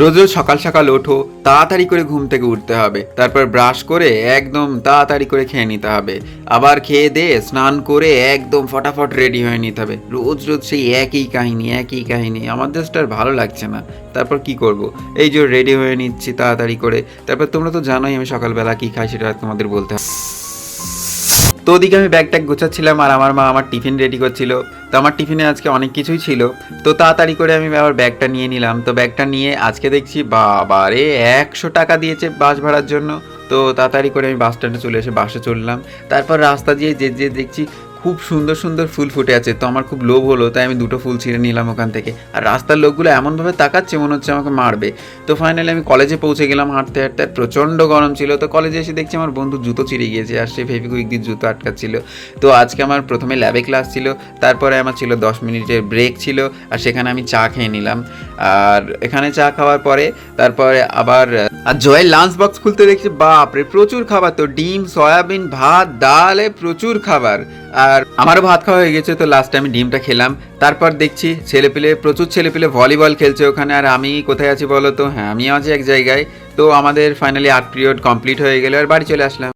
রোজ রোজ সকাল সকাল ওঠো, তাড়াতাড়ি করে ঘুম থেকে উঠতে হবে। তারপর ব্রাশ করে একদম তাড়াতাড়ি করে খেয়ে নিতে হবে। আবার খেয়ে দিয়ে স্নান করে একদম ফটাফট রেডি হয়ে নিতে হবে। রোজ রোজ সেই একই কাহিনী একই কাহিনী, আমার জাস্ট আর ভালো লাগছে না। তারপর কি করব? এই যে রেডি হয়ে নিচ্ছি তাড়াতাড়ি করে। তারপর তোমরা তো জানোই আমি সকালবেলা কি খাই সেটা তোমাদের বলতে তো ওদিকে আমি ব্যাগ ট্যাগ গোছাচ্ছিলাম আর আমার মা আমার টিফিন রেডি করছিল। তো আমার টিফিনে আজকে অনেক কিছুই ছিল। তো তাড়াতাড়ি করে আমি আবার ব্যাগটা নিয়ে নিলাম। তো ব্যাগটা নিয়ে আজকে দেখছি বাবা রে, একশো টাকা দিয়েছে বাস ভাড়ার জন্য। তো তাড়াতাড়ি করে আমি বাস স্ট্যান্ডে চলে এসে বাসে চললাম তারপর রাস্তা দিয়ে যে যে দেখছি খুব সুন্দর সুন্দর ফুল ফুটে আছে। তো আমার খুব লোভ হলো, তাই আমি দুটো ফুল ছিঁড়ে নিলাম ওখান থেকে। আর রাস্তার লোকগুলো এমনভাবে তাকাচ্ছে মনে হচ্ছে আমাকে মারবে। তো ফাইনালি আমি কলেজে পৌঁছে গেলাম হাঁটতে হাঁটতে প্রচণ্ড গরম ছিল। তো কলেজে এসে দেখছি আমার বন্ধু জুতো চিড়ে গিয়েছে, আর সে ফেভিকুইক দিয়ে জুতো আটকাচ্ছিল। তো আজকে আমার প্রথমে ল্যাবে ক্লাস ছিল, তারপরে আমার ছিল দশ মিনিটের ব্রেক ছিল, আর সেখানে আমি চা খেয়ে নিলাম। আর এখানে চা খাওয়ার পরে, তারপরে আবার, আর জয়ের লাঞ্চ বক্স খুলতে দেখছি, বাপরে, প্রচুর খাবার। তো ডিম, সয়াবিন, ভাত, ডালে প্রচুর খাবার। আর আমারও ভাত খাওয়া হয়ে গেছে, তো লাস্টে আমি ডিমটা খেলাম। তারপর দেখছি ছেলেপিলে, প্রচুর ছেলেপিলে ভলিবল খেলছে ওখানে, আর আমি কোথায় আছি বলো তো? হ্যাঁ আমি আছি এক জায়গায়। তো আমাদের ফাইনালি আট পিরিয়ড কমপ্লিট হয়ে গেলে, আর বাড়ি চলে আসলাম।